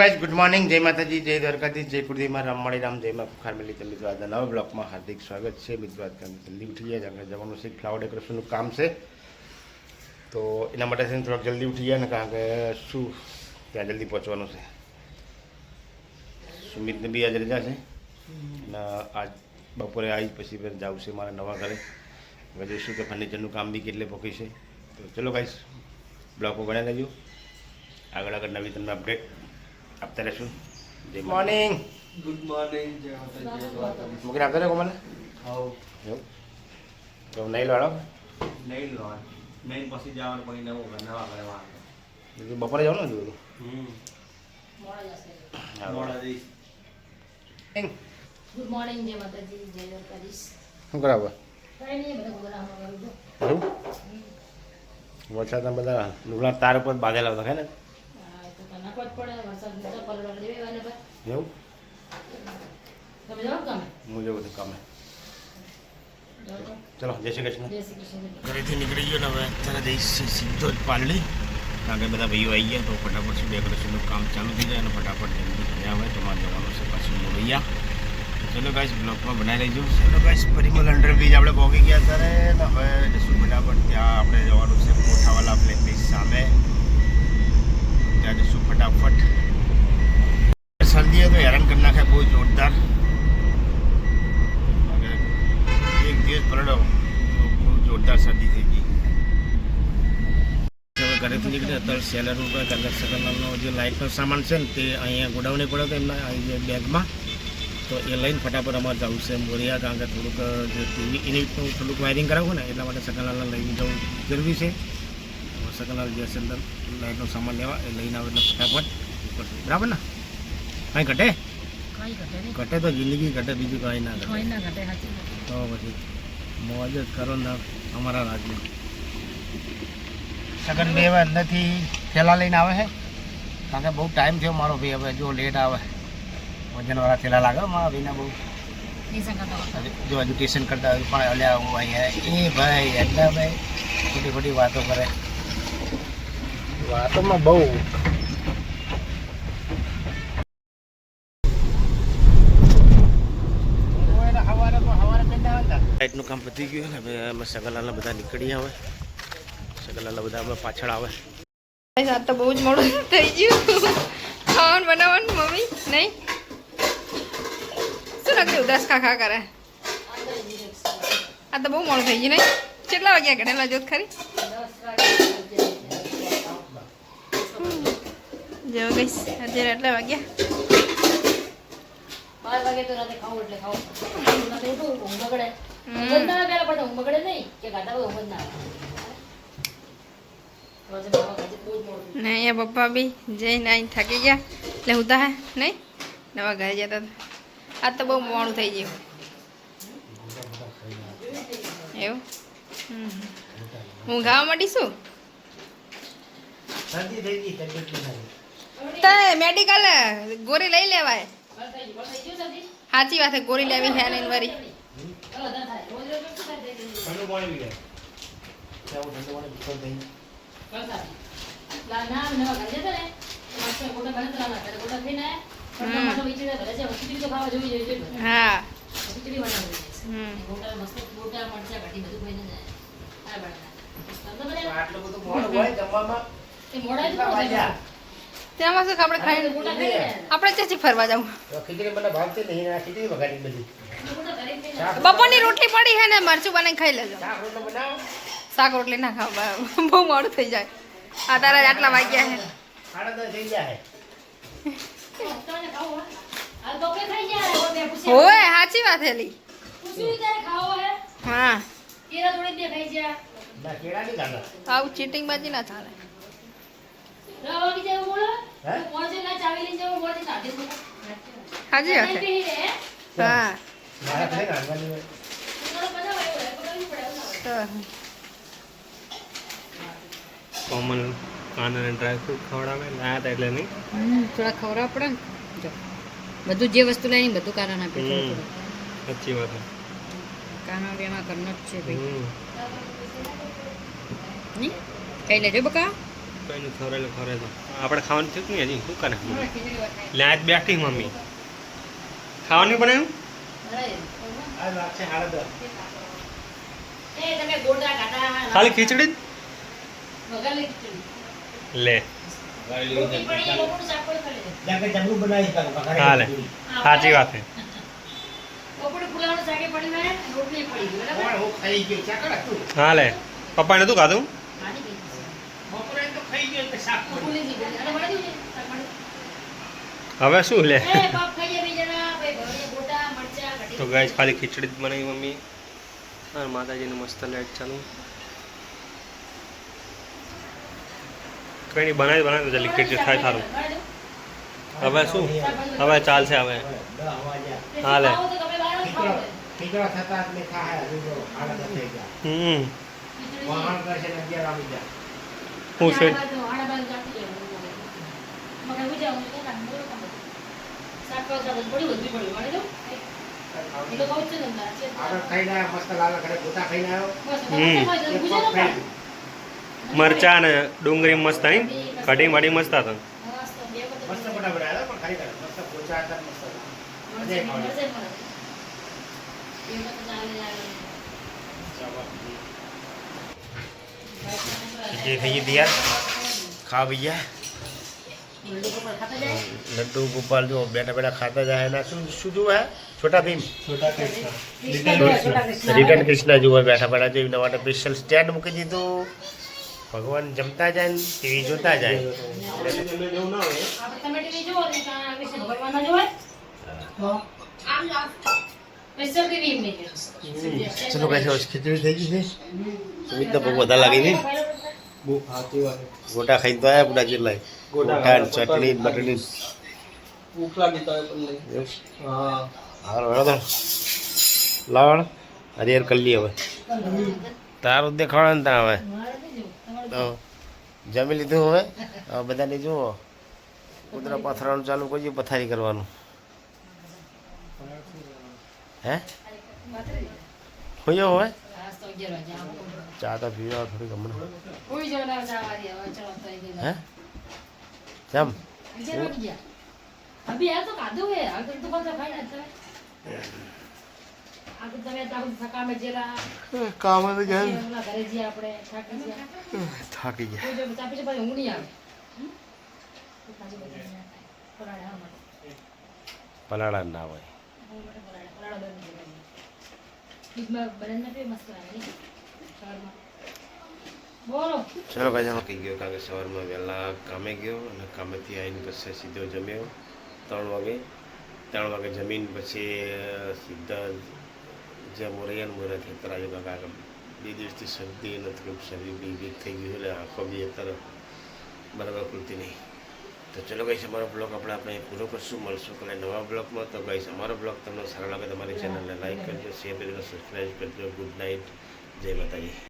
Guys good morning જય માતાજી જય દ્વારકાધીશ જય કુળદેવીમાં રામવાળી રામ જય મા ફાર્મેલી તમે મિત્રો, આજના નવા બ્લોકમાં હાર્દિક સ્વાગત છે. મિત્રો તમે જલ્દી ઉઠી ગયા કારણ જવાનું છે ફ્લાવર ડેકોરેશનનું કામ છે. તો એના માટે છે ને થોડાક જલ્દી ઉઠી ગયા ને કારણ કે શું, ત્યાં જલ્દી પહોંચવાનું છે. સુમિતને બી આજે રજા છે. અને આજ બપોરે આવી પછી જવું છે મારા નવા ઘરે. હવે જોઈશું કે ફર્નિચરનું કામ બી કેટલે પહોંચી છે. તો ચલો ગાઈશ બ્લોકો ગણ્યા લેજો આગળ આગળ નવી તમને અપડેટ આપતા રહેશું ગુડ મોર્નિંગ ગુડ મોર્નિંગ જય માતાજી જય મૂકીને આપતા રહે મને તો નહીં વાળો નહીં લો નહીં પછી જવાનું પછી નવું ઘર નવા ઘરે બપોરે જવાનું ને બધું હમ હા, મોડા જઈશ ગુડ મોર્નિંગ જય માતાજી જય કરીશ શું કરાવો વરસાદના બધા લુગડા તાર ઉપર બાંધેલા હતા ખે ને નાખવા જ પડે વરસાદ બીજા પલળવા દેવાને પર એવું તમે જાઓ કામે. હું જેવું હતું કામે. જાઓ તો. ચલો જય શ્રી કૃષ્ણ. જય શ્રી કૃષ્ણ ઘરેથી નીકળી ગયો ને હવે અત્યારે જઈશ સીધો જ પાલડી. કારણ કે બધા ભાઈઓ આવી ગયા તો ફટાફટ શું ડેકોરેશનનું કામ ચાલુ થઈ જાય અને ફટાફટ જલ્દી ગયા હોય તો મારે જવાનું છે પાછું મોરૈયા ચલો ગાઈસ બ્લોકમાં બનાવી લેજો ચલો ગાઈસ પરિમલ અંડર બ્રિજ આપણે પહોંચી ગયા ત્યારે ને હવે જશું ફટાફટ. ત્યાં આપણે જવાનું છે મોઠાવાલા પ્લેટની સામે. ત્યાં જઈશું ફટાફટ. શરદી તો હેરાન કરી નાખે, બહુ જોરદાર. એક દિવસ પલડો બહુ જોરદાર શરદી થઈ ગઈ. હવે ઘરેથી નીકળે અત્યારે સેલર ઉપર કલર સકલનો જે લાઇટનો સામાન છે ને, તે અહીંયા ગોડાઉને પડ્યો હતો એમના બેગમાં. તો એ લઈને ફટાફટ અમારે જવું છે મોરિયા, કારણ કે થોડુંક જે ટીવી, એની થોડુંક વાયરિંગ કરાવવું ને, એટલા માટે સકલના લઈને જવું જરૂરી છે. સગનલાલ જે અંદર લાઇટનો સામાન લેવા એ લઈને આવે એટલે ફટાફટ બરાબર ને? કાંઈ ઘટે? ઘટે તો જિંદગી ઘટે બીજું કાંઈ ના ઘટે. ના ઘટે તો પછી મોજ જ કરો ને અમારા રાજ્ય સગન બે હવે અંદરથી થેલા લઈને આવે છે કારણ કે બહુ ટાઈમ થયો મારો ભાઈ હવે જો લેટ આવે. વજનવાળા થેલા લાગે મારા ભાઈને બહુ. જો એજ્યુકેશન કરતા હોય પણ અલ્યા હું અહીંયા એ ભાઈ એટલે ભાઈ ખોટી ખોટી વાતો કરે. વાતોમાં બહુ. લાઇટનું કામ પતી ગયું ને હવે અમે સગલાલા બધા નીકળી આવે સગલાલા બધા હવે પાછળ આવે. આ તો બહુ જ મોડું થઈ ગયું. ખાવાનું બનાવવાનું મમ્મી? નહીં? શું લાગે ઉદાસ ખા ખા કરે? આ તો બહુ મોડું થઈ ગયું નહીં? કેટલા વાગ્યા ગણેલા જોત ખરી. જો ગઈશ અત્યારે એટલા વાગ્યા. બાર વાગે તો રાતે ખાવું એટલે ખાવું. રાતે ઉઠું, ઊંઘ બગડે. ઊંઘ ના આવે પણ ઊંઘ બગડે નહીં. કે ગાતા હોય ઊંઘ ના આવે. રોજે બાબા ખાતે બહુ જ મોડું. ને અહીંયા પપ્પા બી જઈને આવીને થાકી ગયા. એટલે હું તા નહીં? નવા ઘરે જતા હતા. આજ તો બહુ મોડું થઈ ગયું. એવું? હું ગાવા માંડીશું? થઈ ગઈ તબિયત નહીં તો મેડિકલ ગોરી લઈ લેવાય બળ થઈ ગયું, બળ થઈ ગયું સતી? સાચી વાત છે ગોરી લેવી છે ને વરી બળ વધારે થાય. રોજ રોજ શું થાય તે દિવસ? ઠંડુ પાણી પીવે ત્યાં ઠંડુ પાણી પીતો થઈ બળ થાય. લા- ના, નવા ઘરે જતા ને, મસ્ત ગોટા બને તો લાવવા. ત્યારે ગોટા ખાઈને આયા, પણ ટમાટો વીંટી ઘરે છે. ખીચડી તો ખાવા જેવી જોઈએ જોઈએ. હા ખીચડી બનાવી દઈએ. હમ ગોટા મસ્ત ગોટા મરચાં ઘાટી બધું ખાઈને જાય. આ બનાવે. તમને બનાવે? આટલું બધું મોડું તેમાં શું આપણે જાય. આપણે ચાચી ફરવા જવું ખીચડી મને ભાવતી નહીં આ ખીચડી બગાડી બધી. બપોરની રોટલી પડી હે ને મરચું બનાવીને ખાઈ લેજો. શાક રોટલો બનાવો. ના ખાવ બહુ મોડું થઈ જાય. આ તારા જ આટલા વાગ્યા ખાવું હોય? ખાઈ સાચી વાત હેલી. હે? હા ખાઈ આવું ચીટિંગ બાજી ના ચાલે. બોલો? હે? મોજે ના ચાવી લઈને જાઓ, મોજે કાઢી દો. સાચી વાત છે ખાઈ પી લે, હે? હા. મારા ઘરે નાનવાની હોય. તમારે બનાવો એવું હે, બનાવવું પડે, એવું ના કોમન કાન અને ડ્રાય ફ્રૂટ ખવડાવે ના હતા એટલે નહીં. થોડા ખવડાવ પડે ને. જો. બધું જે વસ્તુ લાવીને બધું કારણ આપે. સાચી વાત કાના બી એમાં કરનો જ છે ભાઈ. હમ. નહીં લેજો બકા. કઈ નહીં ખવડાવે તો. આપણે ખાવાનું થયું ને હજી શું કરે હમણાં ખીચડી લે આજ બેઠી મમ્મી. ખાવાનું પણ બરાબર. આ લાગશે હાડા એ તમે ગોટા કાઢા ખાલી ખીચડી લે. હાલે. સાચી વાત છે. હું, લે. પપ્પાને નતું ખાધું? હવે શું લે. તો ગાય ખાલી ખીચડી જ બનાવી મમ્મી. અને માતાજીને મસ્ત લાઈટ ચાલુ. કઈ નહીં બનાવી બનાવી જલ્દી ખીચડી થાય સારું. હવે શું? હવે ચાલશે હવે. હાલે. હમ. હું છે. મરચા ને ડુંગળી મસ્ત નહીં કઢી મળી મસ્ત હતા મસ્ત, જે થઈ તૈયાર? ખા ભૈયા લડ્ડુ ગોપાલ જો બેઠા બેઠા ખાતા જાય એના. શું શું જોવે છોટા ભીમ. રિટર્ન કૃષ્ણ. જોવે બેઠા બેઠા જો એના માટે સ્પેશિયલ સ્ટેન્ડ મૂકી દીધું. ભગવાન જમતા જાય ને ટીવી જોતા જાય. ભગવાન ના. ચલો કઈ ખીચડી થઈ ગઈ છે સુમિતને બહુ બધા લાગી છે ગોટા ખાઈને તો આવ્યા પૂરા જેટલા ગોટા ને ચટણી ને બટણી ભૂખ લાગી તો હા હાલો લાવણ હરિહર કરી હવે તારું દેખાડો ને ત્યાં હવે જમી લીધું હવે હવે બધાને જુઓ કુતરા પથરાનું ચાલુ કરજો પથારી કરવાનું હે? હોયો કોણ. ચા તો પીવા થોડી હમણાં હે. અભી આ તો આ તો થાકી ગયા. પલાળા ના હોય. લાગે સવારમાં. બોલો ભાઈ અમે કહી ગયો કારણ કે સવારમાં વહેલા કામે ગયો અને કામેથી આવીને પછી સીધો જમ્યો ત્રણ વાગે ત્રણ વાગે જમીન પછી સીધા જ્યાં મોરૈયા મોરાથી અત્યારે કાકા બે દિવસથી શરદી થોડુંક શરીર બી વીક થઈ ગયું એટલે આંખો બી અત્યારે બરાબર ખુલતી નહીં તો ચલો ગઈશ અમારો બ્લોગ આપણે આપણે પૂરો કરશું. મળશું કાલે નવા બ્લોગમાં તો ગઈશ અમારો બ્લોગ તમને સારો લાગે તમારી ચેનલને લાઈક કરજો શેર કરજો સબસ્ક્રાઈબ કરજો. ગુડ નાઇટ જય માતાજી.